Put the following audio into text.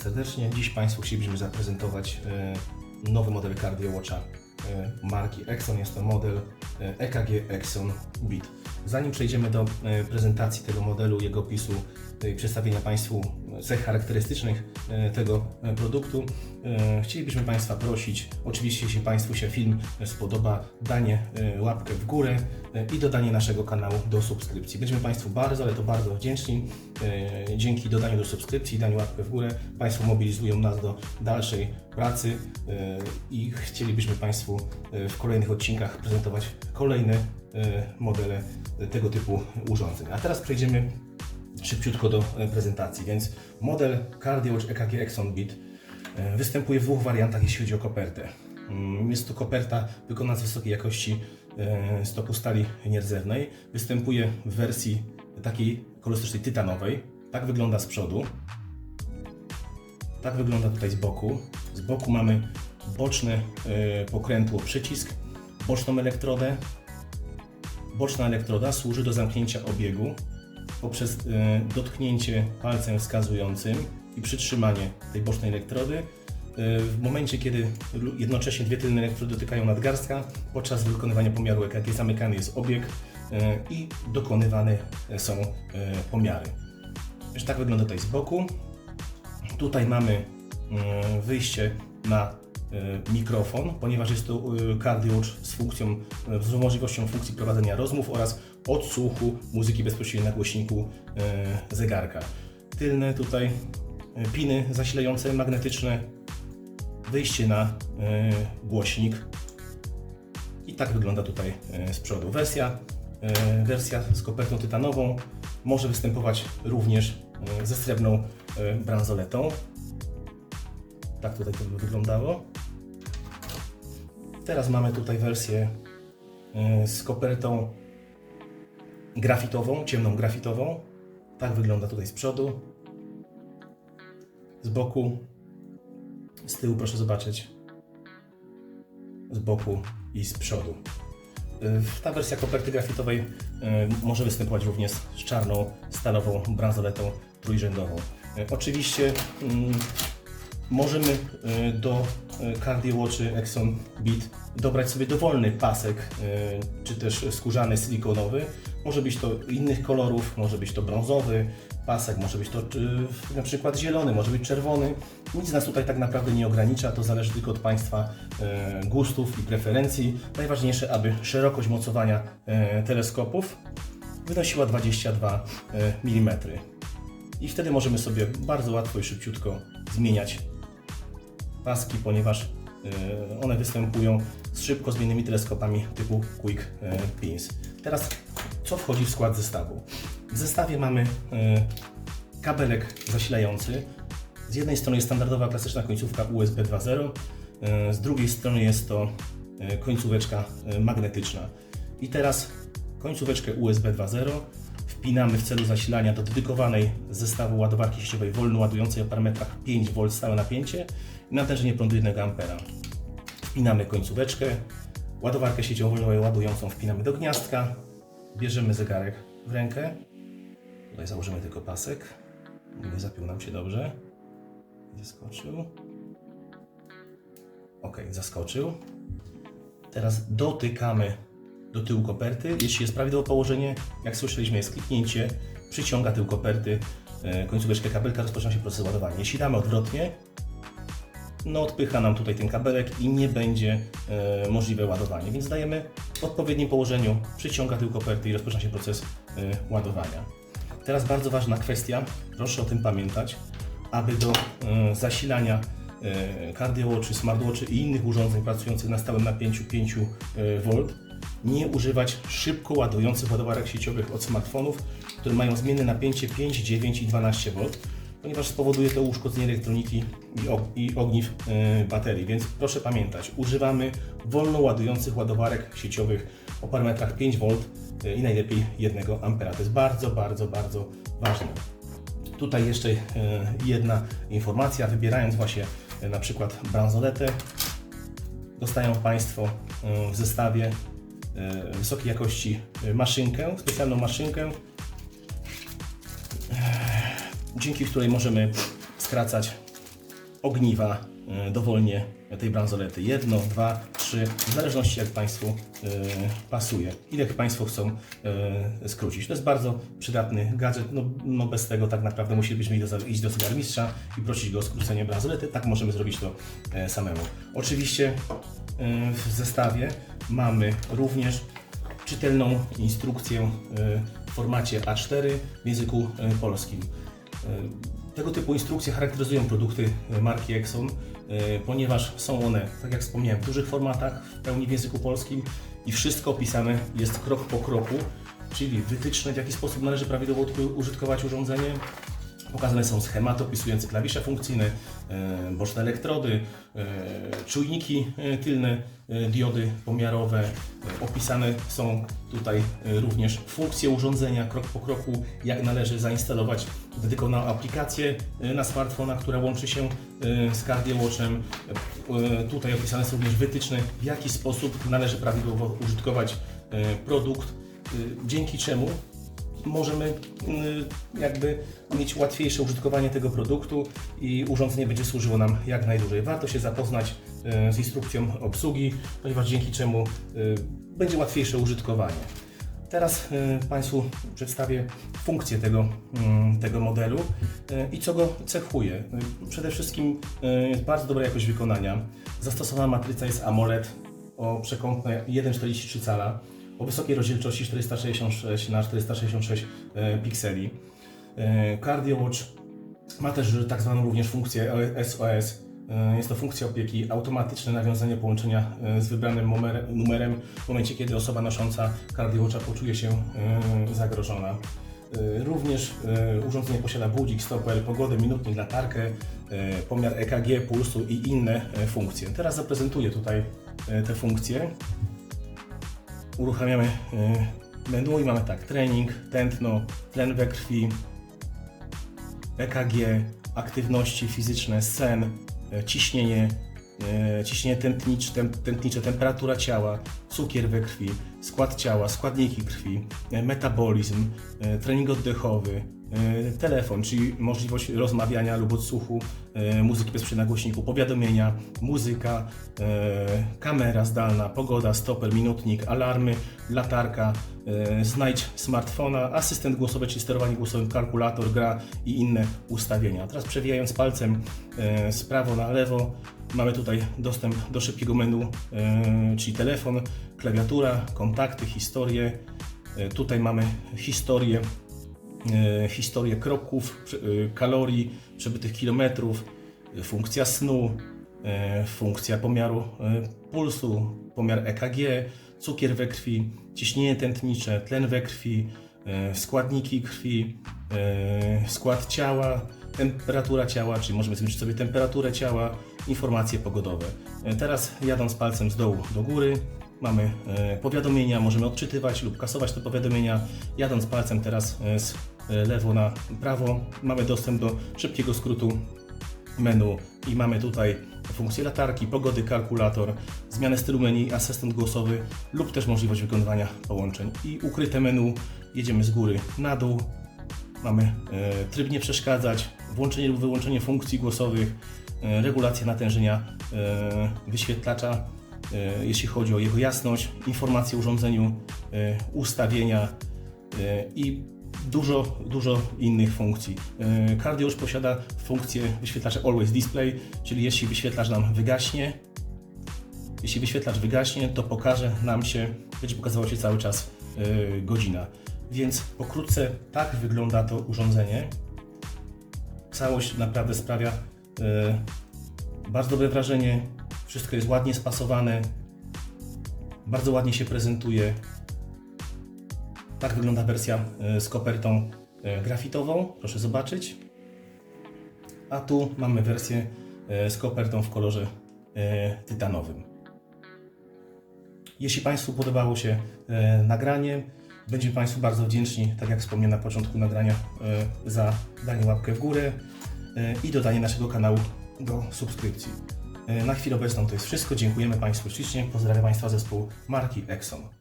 serdecznie. Dziś Państwu chcielibyśmy zaprezentować e, nowy model Cardio Watcha e, marki Exxon. Jest to model e, EKG Exxon Beat. Zanim przejdziemy do e, prezentacji tego modelu, jego opisu e, i przedstawienia Państwu cech charakterystycznych e, tego produktu, chcielibyśmy Państwa prosić, oczywiście jeśli Państwu się film spodoba, danie łapkę w górę i dodanie naszego kanału do subskrypcji. Będziemy Państwu bardzo, ale to bardzo wdzięczni. Dzięki dodaniu do subskrypcji, daniu łapkę w górę, Państwo mobilizują nas do dalszej pracy e, i chcielibyśmy Państwu e, w kolejnych odcinkach prezentować kolejne e, modele tego typu urządzeń. A teraz przejdziemy szybciutko do prezentacji. Więc model CardioWatch EKG Exxon Beat występuje w dwóch wariantach, jeśli chodzi o kopertę. Mm, Jest to koperta wykonana z wysokiej jakości stopu stali nierdzewnej. Występuje w wersji takiej kolorystycznej tytanowej. Tak wygląda z przodu. Tak wygląda tutaj z boku. Z boku mamy boczne e, pokrętło przycisk, boczną elektrodę. Boczna elektroda służy do zamknięcia obiegu poprzez e, dotknięcie palcem wskazującym i przytrzymanie tej bocznej elektrody. E, W momencie, kiedy jednocześnie dwie tylne elektrody dotykają nadgarstka, podczas wykonywania pomiaru EKG zamykany jest obieg i dokonywane są pomiary. Już tak wygląda tutaj z boku. Tutaj mamy wyjście na e, mikrofon, ponieważ jest to e, CardioWatch z funkcją, e, z możliwością funkcji prowadzenia rozmów oraz odsłuchu muzyki bezpośrednio na głośniku e, zegarka. Tylne tutaj e, piny zasilające magnetyczne, wyjście na e, głośnik i tak wygląda tutaj e, z przodu. Wersja, e, wersja z kopertą tytanową może występować również e, ze srebrną e, bransoletą. Tak tutaj to by wyglądało. Teraz mamy tutaj wersję e, z kopertą grafitową, ciemną grafitową. Tak wygląda tutaj z przodu. Z boku. Z tyłu proszę zobaczyć. Z boku i z przodu. Y, Ta wersja koperty grafitowej y, może występować również z czarną, stalową bransoletą trójrzędową. Y, Oczywiście mm, możemy y, do y, Cardio Watchy Exxon Beat dobrać sobie dowolny pasek, y, czy też skórzany, silikonowy. Może być to innych kolorów, może być to brązowy pasek, może być to na przykład zielony, może być czerwony. Nic nas tutaj tak naprawdę nie ogranicza, to zależy tylko od Państwa gustów i preferencji. Najważniejsze, aby szerokość mocowania teleskopów wynosiła 22 mm. I wtedy możemy sobie bardzo łatwo i szybciutko zmieniać paski, ponieważ e, one występują z szybko zmiennymi teleskopami typu Quick e, Pins. Teraz co wchodzi w skład zestawu? W zestawie mamy e, kabelek zasilający. Z jednej strony jest standardowa klasyczna końcówka USB 2.0, e, z drugiej strony jest to końcóweczka magnetyczna. I teraz końcóweczkę USB 2.0 wpinamy w celu zasilania do dedykowanej zestawu ładowarki sieciowej wolno ładującej o parametrach 5V stałe napięcie i natężenie prądu 1 A. Wpinamy końcóweczkę, ładowarkę sieciową wolno ładującą wpinamy do gniazdka, bierzemy zegarek w rękę, tutaj założymy tylko pasek, nie zapiął nam się dobrze, zaskoczył, ok, zaskoczył. Teraz dotykamy do tyłu koperty. Jeśli jest prawidłowe położenie, jak słyszeliśmy, jest kliknięcie, przyciąga tył koperty, e, końcóweczkę kabelka, rozpoczyna się proces ładowania. Jeśli damy odwrotnie, no odpycha nam tutaj ten kabelek i nie będzie e, możliwe ładowanie. Więc dajemy w odpowiednim położeniu, przyciąga tył koperty i rozpoczyna się proces e, ładowania. Teraz bardzo ważna kwestia, proszę o tym pamiętać, aby do zasilania e, CardioWatchy, smartwatchy i innych urządzeń pracujących na stałym napięciu 5 e, V nie używać szybko ładujących ładowarek sieciowych od smartfonów, które mają zmienne napięcie 5, 9 i 12 V, ponieważ spowoduje to uszkodzenie elektroniki i, og- i ogniw e, baterii. Więc proszę pamiętać, używamy wolno ładujących ładowarek sieciowych o parametrach 5 V e, i najlepiej 1 A. To jest bardzo, bardzo, bardzo ważne. Tutaj jeszcze e, jedna informacja, wybierając właśnie na przykład bransoletę, dostają Państwo w zestawie wysokiej jakości e, maszynkę, specjalną maszynkę, e, dzięki której możemy skracać ogniwa e, dowolnie tej bransolety. Jedno, dwa, trzy, w zależności jak Państwu e, pasuje. Ile Państwo chcą e, skrócić. To jest bardzo przydatny gadżet. No, no bez tego tak naprawdę musielibyśmy iść do, iść zegarmistrza i prosić go o skrócenie bransolety. Tak możemy zrobić to e, samemu. Oczywiście e, w zestawie mamy również czytelną instrukcję e, w formacie A4 w języku e, polskim. E, Tego typu instrukcje charakteryzują produkty e, marki Exxon, e, ponieważ są one, tak jak wspomniałem, w dużych formatach, w pełni w języku polskim i wszystko opisane jest krok po kroku, czyli wytyczne, w jaki sposób należy prawidłowo użytkować urządzenie, Pokazane są schematy opisujące klawisze funkcyjne, e, boczne elektrody, e, czujniki e, tylne, diody pomiarowe. Opisane są tutaj również funkcje urządzenia, krok po kroku, jak należy zainstalować dedykowaną aplikację na smartfona, która łączy się z CardioWatchem. Tutaj opisane są również wytyczne, w jaki sposób należy prawidłowo użytkować produkt, dzięki czemu możemy y, jakby mieć łatwiejsze użytkowanie tego produktu i urządzenie będzie służyło nam jak najdłużej. Warto się zapoznać y, z instrukcją obsługi, ponieważ dzięki czemu y, będzie łatwiejsze użytkowanie. Teraz Państwu przedstawię funkcję tego, mm, tego modelu i co go cechuje. Przede wszystkim jest bardzo dobra jakość wykonania. Zastosowana matryca jest AMOLED o przekątne 1,43 cala o wysokiej rozdzielczości 466 na 466 e, pikseli. E, CardioWatch ma też tak zwaną również funkcję SOS. E, Jest to funkcja opieki, automatyczne nawiązanie połączenia z wybranym numer- numerem w momencie, kiedy osoba nosząca CardioWatcha poczuje się zagrożona. Również urządzenie posiada budzik, stoper, pogodę, minutnik, latarkę, pomiar EKG, pulsu i inne funkcje. Teraz zaprezentuję tutaj te funkcje uruchamiamy y, menu i mamy tak, trening, tętno, tlen we krwi, EKG, aktywności fizyczne, sen, y, ciśnienie, ciśnienie tętnicze, tętnicze, temperatura ciała, cukier we krwi, skład ciała, składniki krwi, y, metabolizm, y, trening oddechowy, telefon, czyli możliwość rozmawiania lub odsłuchu muzyki bez przynagłośniku, powiadomienia, muzyka, kamera zdalna, pogoda, stoper, minutnik, alarmy, latarka, znajdź smartfona, asystent głosowy, czyli sterowanie głosowym, kalkulator, gra i inne ustawienia. Teraz przewijając palcem z prawo na lewo, mamy tutaj dostęp do szybkiego menu, y, czyli telefon, klawiatura, kontakty, historię. Y, Tutaj mamy historię e, historię kroków, e, kalorii, przebytych kilometrów, e, funkcja snu, e, funkcja pomiaru e, pulsu, pomiar EKG, cukier we krwi, ciśnienie tętnicze, tlen we krwi, e, składniki krwi, e, skład ciała, temperatura ciała, czyli możemy zmierzyć sobie temperaturę ciała, informacje pogodowe. E, Teraz jadąc palcem z dołu do góry, Mamy e, powiadomienia, możemy odczytywać lub kasować te powiadomienia. Jadąc palcem teraz e, z lewo na prawo, mamy dostęp do szybkiego skrótu menu i mamy tutaj funkcję latarki, pogody, kalkulator, zmianę stylu menu, asystent głosowy lub też możliwość wykonywania połączeń. I ukryte menu, jedziemy z góry na dół, mamy tryb nie przeszkadzać, włączenie lub wyłączenie funkcji głosowych, regulacja natężenia e, wyświetlacza, e, jeśli chodzi o jego jasność, informacje o urządzeniu, e, ustawienia e, i dużo, dużo innych funkcji. E, Cardio już posiada funkcję wyświetlacza Always Display, czyli jeśli wyświetlacz nam wygaśnie, jeśli wyświetlacz wygaśnie, to pokaże nam się, będzie pokazywał się cały czas e, godzina. Więc pokrótce tak wygląda to urządzenie. Całość naprawdę sprawia e, bardzo dobre wrażenie. Wszystko jest ładnie spasowane. Bardzo ładnie się prezentuje. Tak wygląda wersja e, z kopertą e, grafitową. Proszę zobaczyć. A tu mamy wersję e, z kopertą w kolorze e, tytanowym. Jeśli Państwu podobało się e, nagranie, będziemy Państwu bardzo wdzięczni, tak jak wspomniałem na początku nagrania, e, za danie łapkę w górę e, i dodanie naszego kanału do subskrypcji. E, na chwilę obecną to jest wszystko. Dziękujemy Państwu ślicznie. Pozdrawiam Państwa zespół marki Exxon.